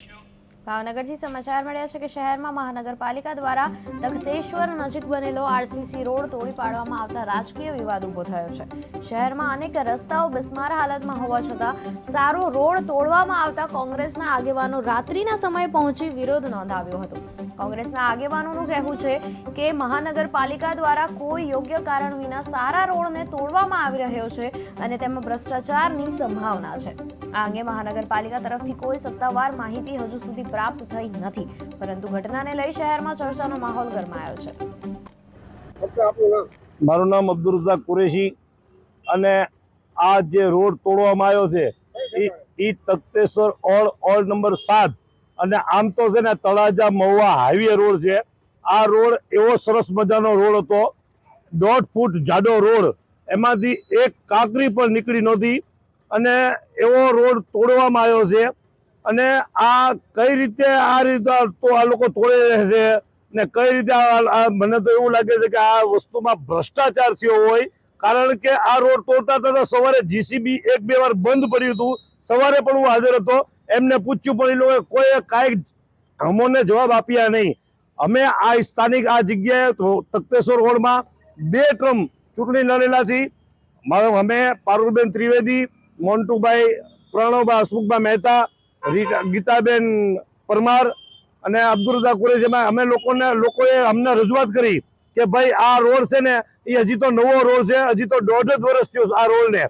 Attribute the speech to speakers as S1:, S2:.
S1: Kill ભાવનગરથી સમાચાર મળ્યા છે કે શહેરમાં મહાનગરપાલિકા દ્વારા તખતેશ્વર નજીક બનેલો આરસીસી રોડ તોડી પાડવામાં આવતા રાજકીય વિવાદ ઊભો થયો છે. શહેરમાં અનેક રસ્તાઓ બિસ્માર હાલતમાં હોવા છતાં સારો રોડ તોડવામાં આવતા કોંગ્રેસના આગેવાનો રાત્રિના સમયે પહોંચી વિરોધ નોંધાવ્યો હતો. કોંગ્રેસના આગેવાનોનું કહેવું છે કે મહાનગરપાલિકા દ્વારા કોઈ યોગ્ય કારણ વિના સારા રોડને તોડવામાં આવી રહ્યો છે અને તેમાં ભ્રષ્ટાચારની સંભાવના છે. આ અંગે મહાનગરપાલિકા તરફથી કોઈ સત્તાવાર માહિતી હજુ સુધી પ્રાપ્ત થઈ નથી પરંતુ ઘટનાને લઈ શહેરમાં ચર્ચાનો માહોલ ગરમાયો છે.
S2: મારું નામ અબ્દુલ રઝાક કુરેશી અને આ જે રોડ તોડવામાં આવ્યો છે એ તખતેશ્વર ઓળ ઓળ નંબર સાત અને આમ તો છે ને તળાજા મહુવા હાઈવે રોડ છે. આ રોડ એવો સરસ મજાનો રોડ હતો. દોઢ ફૂટ જાડો રોડ. એમાંથી એક કાંકરી પણ નીકળી નહોતી અને એવો રોડ તોડવામાં આવ્યો છે. અને આ કઈ રીતે આ રીતે તો આ લોકો તોડી રહે છે ને કઈ રીતે મને તો એવું લાગે છે કે આ વસ્તુમાં ભ્રષ્ટાચાર થયો હોય. કારણ કે આ રોડ તોડતા હતા સવારે જીસીબી એક બે વાર બંધ પડ્યું હતું. સવારે પણ હું હાજર હતો. એમને પૂછ્યું પણ એ લોકોએ કોઈ કાંઈ અમોને જવાબ આપ્યા નહીં. અમે આ સ્થાનિક આ જગ્યાએ તખ્તેશ્વર રોડમાં બે ટ્રમ ચૂંટણી લડેલા છીએ. અમે પારુલબેન ત્રિવેદી, મોન્ટુભાઈ પ્રણવભાઈ હસમુખભાઈ મહેતા ગીતાબેન પરમાર અને અબ્દુલ રઝાક કુરેશીમાં અમે લોકોને લોકોએ અમને રજૂઆત કરી કે ભાઈ આ રોડ છે ને એ હજી તો નવો રોડ છે, હજી તો દોઢ વર્ષ થયો આ રોડને.